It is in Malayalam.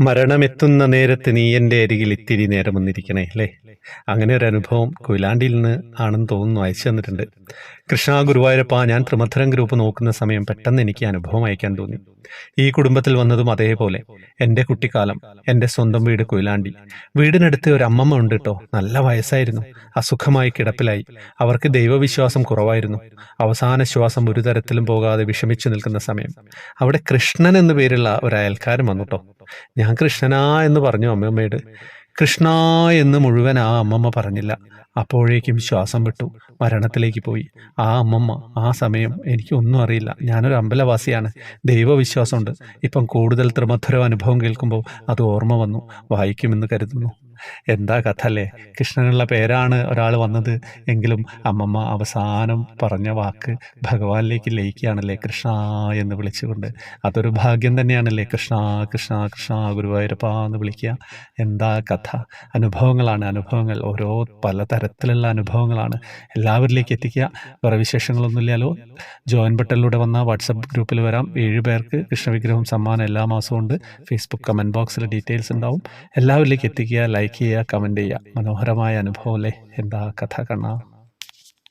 മരണമെത്തുന്ന നേരത്ത് നീ എന്റെ അരികിൽ ഇത്തിരി നേരം വന്നിരിക്കണേ അല്ലേ? അങ്ങനെ ഒരു അനുഭവം കൊയിലാണ്ടിയിൽ നിന്ന് ആണെന്ന് തോന്നുന്നു അയച്ചു തന്നിട്ടുണ്ട്. കൃഷ്ണ ഗുരുവായൂരപ്പ ഞാൻ ത്രിമധുരം ഗ്രൂപ്പ് നോക്കുന്ന സമയം പെട്ടെന്ന് എനിക്ക് അനുഭവം അയക്കാൻ തോന്നി. ഈ കുടുംബത്തിൽ വന്നതും അതേപോലെ. എന്റെ കുട്ടിക്കാലം എന്റെ സ്വന്തം വീട് കൊയിലാണ്ടി. വീടിനടുത്ത് ഒരു അമ്മമ്മ ഉണ്ട് കേട്ടോ നല്ല വയസ്സായിരുന്നു. അസുഖമായി കിടപ്പിലായി. അവർക്ക് ദൈവവിശ്വാസം കുറവായിരുന്നു. അവസാന ശ്വാസം ഒരു തരത്തിലും പോകാതെ വിഷമിച്ചു നിൽക്കുന്ന സമയം. അവിടെ കൃഷ്ണൻ എന്നു പേരുള്ള ഒരു അയൽക്കാരൻ വന്നു കേട്ടോ. ഞാൻ കൃഷ്ണനാ എന്ന് പറഞ്ഞു അമ്മമ്മയോട് കൃഷ്ണ എന്ന് മുഴുവൻ ആ അമ്മമ്മ പറഞ്ഞില്ല. അപ്പോഴേക്കും ശ്വാസം വിട്ടു. മരണത്തിലേക്ക് പോയി. ആ അമ്മമ്മ ആ സമയം എനിക്കൊന്നും അറിയില്ല. ഞാനൊരു അമ്പലവാസിയാണ്. ദൈവവിശ്വാസമുണ്ട്. ഇപ്പം കൂടുതൽ ത്രിമധുര അനുഭവം കേൾക്കുമ്പോൾ അത് ഓർമ്മ വന്നു. വായിക്കുമെന്ന് കരുതുന്നു. എന്താ കഥ അല്ലേ കൃഷ്ണനുള്ള പേരാണ് ഒരാൾ വന്നത്. എങ്കിലും അമ്മമ്മ അവസാനം പറഞ്ഞ വാക്ക് ഭഗവാനിലേക്ക് ലയിക്കുകയാണല്ലേ കൃഷ്ണ എന്ന് വിളിച്ചുകൊണ്ട്. അതൊരു ഭാഗ്യം തന്നെയാണല്ലേ കൃഷ്ണ കൃഷ്ണ കൃഷ്ണ ഗുരുവായൂരപ്പ എന്ന് വിളിക്കുക. എന്താ കഥ? അനുഭവങ്ങളാണ് അനുഭവങ്ങൾ. ഓരോ പലതരത്തിലുള്ള അനുഭവങ്ങളാണ്. എല്ലാവരിലേക്ക് എത്തിക്കുക. വേറെ വിശേഷങ്ങളൊന്നുമില്ലല്ലോ ജോയിൻ ബട്ടണിലൂടെ വന്ന വാട്സപ്പ് ഗ്രൂപ്പിൽ വരാം. ഏഴ് പേർക്ക് കൃഷ്ണവിഗ്രഹം സമ്മാനം എല്ലാ മാസവും ഉണ്ട്. ഫേസ്ബുക്ക് കമന്റ് ബോക്സിൽ ഡീറ്റെയിൽസ് ഉണ്ടാവും. എല്ലാവരിലേക്ക് എത്തിക്കുക. ലൈക്ക് ചെയ്യുക കമന്റ് ചെയ്യുക. മനോഹരമായ അനുഭവം അല്ലേ? എന്താ കഥ കണ്ണാ?